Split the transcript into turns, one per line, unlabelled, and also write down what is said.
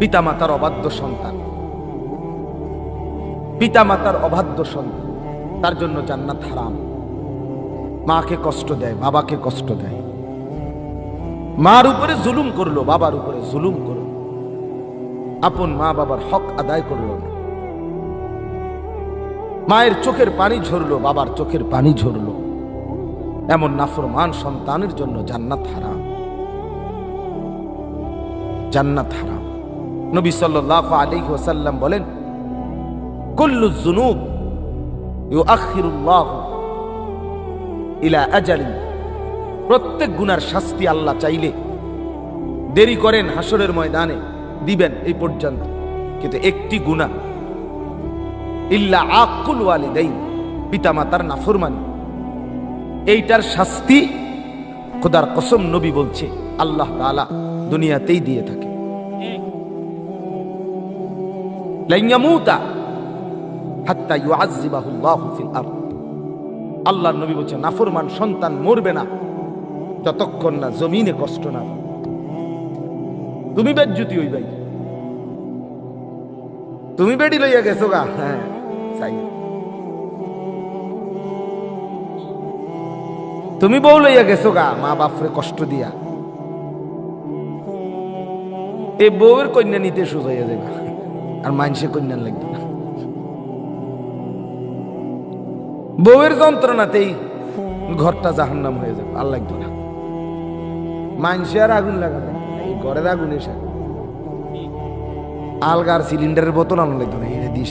পিতামাতার অবাধ্য সন্তান। পিতামাতার অবাধ্য সন্তান। তার জন্য জান্নাত হারাম। মাকে কষ্ট দেয়, বাবাকে কষ্ট দেয়। মার উপরে জুলুম করল, বাবার উপরে জুলুম করল। আপন মা বাবার হক আদায় করল না। মায়ের চোখের পানি ঝরলো, বাবার চোখের পানি ঝরলো। এমন নাফরমান সন্তানের জন্য জান্নাত হারাম। জান্নাত হারাম। নবী সাল্লাল্লাহু আলাইহি ওয়াসাল্লাম বলেন, কুল্লু যুনুব ইউআখিরুল্লাহু ইলা আজালিন। প্রত্যেক গুনার শাস্তি আল্লাহ চাইলে দেরি করেন হাসরের ময়দানে, দিবেন এই পর্যন্ত। কিন্তু একটি গুণা ইল্লা আকুল ওয়ালিদাইন, পিতামাতার নাফরমানি। এইটার শাস্তি খোদার কসম নবী বলছে, আল্লাহ তাআলা দুনিয়াতেই দিয়ে থাকে। লাইয়ামুতা হাত্তা ইউআযযিবাহুল্লাহু ফিল আরদ আল্লাহর নবী বলছে, নাফরমান সন্তান মরবে না, যতক্ষণ না জমিনে কষ্ট না তুমি বেজ্জুতি হই ভাই। তুমি বেডি লইয়া গেছো গা। হ্যাঁ তুমি বউ লইয়া গেছো গা, মা বাপরে কষ্ট দিয়া। এই বউয়ের কন্যা নিতে সোজাইয়া যাবে আর মানুষে কন্যা লাগবে না। বউয়ের যন্ত্রণাতেই ঘরটা জাহান্নাম হয়ে যাবে, আর লাগবে না। মানুষে আর আগুন লাগাবে এই ঘরের আগুন এসে আলগার সিলিন্ডারের বোতল আনা লাগবে না এটা দিস